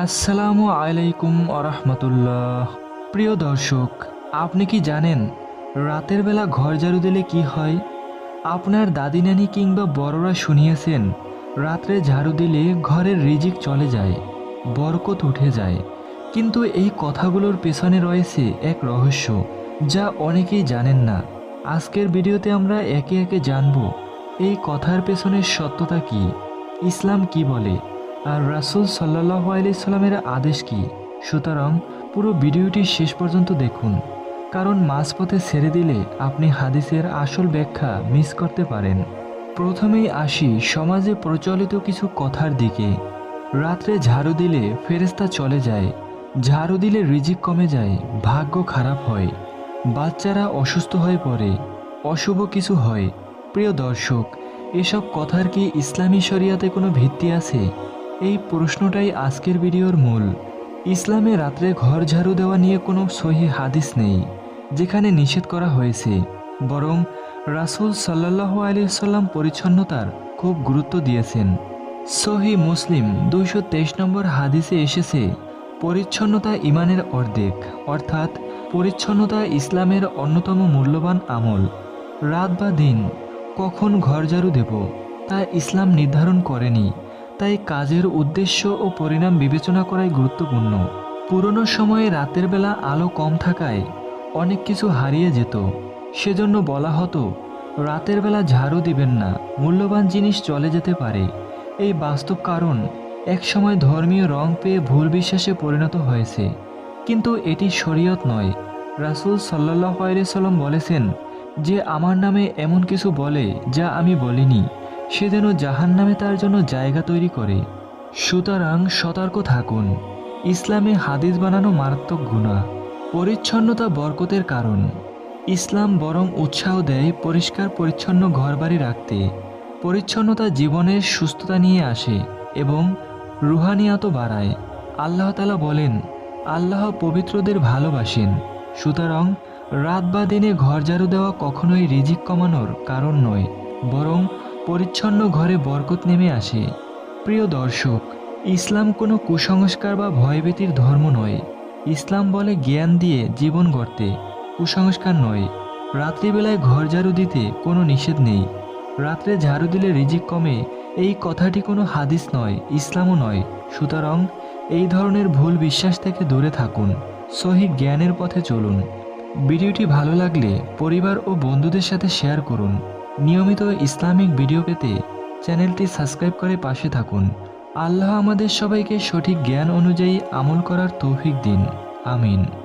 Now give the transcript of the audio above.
আসসালামু আলাইকুম আরহামতুল্লাহ প্রিয় দর্শক, আপনি কি জানেন রাতের বেলা ঘর ঝাড়ু দিলে কি হয়? আপনার দাদি নানি কিংবা বড়রা শুনিয়েছেন, রাত্রে ঝাড়ু দিলে ঘরের রিজিক চলে যায়, বরকত উঠে যায়। কিন্তু এই কথাগুলোর পেছনে রয়েছে এক রহস্য, যা অনেকেই জানেন না। আজকের ভিডিওতে আমরা একে একে জানব, এই কথার পেছনের সত্যতা কি? ইসলাম কি বলে? আর রাসূল সাল্লাহ আলাইসাল্লামের আদেশ কি? সুতরাং পুরো ভিডিওটি শেষ পর্যন্ত দেখুন। কারণ মাঝপথে ছেড়ে দিলে আপনি হাদিসের আসল ব্যাখ্যা মিস করতে পারেন। প্রথমেই আসি সমাজে প্রচলিত কিছু কথার দিকে। রাত্রে ঝাড়ু দিলে ফেরেস্তা চলে যায়। ঝাড়ু দিলে রিজিক কমে যায়, ভাগ্য খারাপ হয়। বাচ্চারা অসুস্থ হয়ে পড়ে, অশুভ কিছু হয়। প্রিয় দর্শক, এসব কথার কি ইসলামী শরিয়াতে কোনো ভিত্তি আছে? এই প্রশ্নটাই আজকের ভিডিওর মূল। ইসলামে রাত্রে ঘর ঝাড়ু দেওয়া নিয়ে কোনো সহি হাদিস নেই, যেখানে নিষেধ করা হয়েছে। বরং রাসূল সাল্লাহ আলি সাল্লাম পরিচ্ছন্নতার খুব গুরুত্ব দিয়েছেন। সহি মুসলিম দুইশো তেইশ নম্বর হাদিসে এসেছে, পরিচ্ছন্নতা ইমানের অর্ধেক, অর্থাৎ পরিচ্ছন্নতা ইসলামের অন্যতম মূল্যবান আমল। রাত বা দিন কখন ঘর ঝাড়ু দেব, তা ইসলাম নির্ধারণ করেনি তাই কাজের উদ্দেশ্য ও পরিণাম বিবেচনা করাই গুরুত্বপূর্ণ। পুরনো সময়ে রাতের বেলা আলো কম থাকায় অনেক কিছু হারিয়ে যেত। সেজন্য বলা হতো, রাতের বেলা ঝাড়ু দিবেন না, মূল্যবান জিনিস চলে যেতে পারে। এই বাস্তব কারণ একসময় ধর্মীয় রং পেয়ে ভুল বিশ্বাসে পরিণত হয়েছে। কিন্তু এটি শরীয়ত নয়। রাসূল সাল্লাহ সাল্লাম বলেছেন, যে আমার নামে এমন কিছু বলে, যা আমি বলিনি সে যেন জাহান নামে তার জন্য জায়গা তৈরি করে। সুতরাং সতর্ক থাকুন। ইসলামে হাদিস বানানো মারাত্মক গুণা পরিচ্ছন্নতা বরকতের কারণ। ইসলাম বরং উৎসাহ দেয় পরিষ্কার পরিচ্ছন্ন ঘরবাড়ি রাখতে, পরিচ্ছন্নতা জীবনের সুস্থতা নিয়ে আসে এবং রুহানিয়াত বাড়ায়। আল্লাহ তালা বলেন, আল্লাহ পবিত্রদের ভালোবাসেন। সুতরাং রাত বা দিনে ঘর ঝাড়ু দেওয়া কখনোই রিজিক কমানোর কারণ নয়, বরং পরিচ্ছন্ন ঘরে বরকত নেমে আসে। প্রিয় দর্শক, ইসলাম কোনো কুসংস্কার বা ভয়ভীতির ধর্ম নয়। ইসলাম বলে জ্ঞান দিয়ে জীবন গড়তে, কুসংস্কার নয়। রাত্রিবেলায় ঘর ঝাড়ু দিতে কোনো নিষেধ নেই। রাত্রে ঝাড়ু দিলে রিজিক কমে, এই কথাটি কোনো হাদিস নয়, ইসলামও নয়। সুতরাং, এই ধরনের ভুল বিশ্বাস থেকে দূরে থাকুন, সহি জ্ঞানের পথে চলুন। ভিডিওটি ভালো লাগলে পরিবার ও বন্ধুদের সাথে শেয়ার করুন। নিয়মিত ইসলামিক ভিডিও পেতে চ্যানেলটি সাবস্ক্রাইব করে পাশে থাকুন। আল্লাহ আমাদের সবাইকে সঠিক জ্ঞান অনুযায়ী আমল করার তৌফিক দিন। আমিন।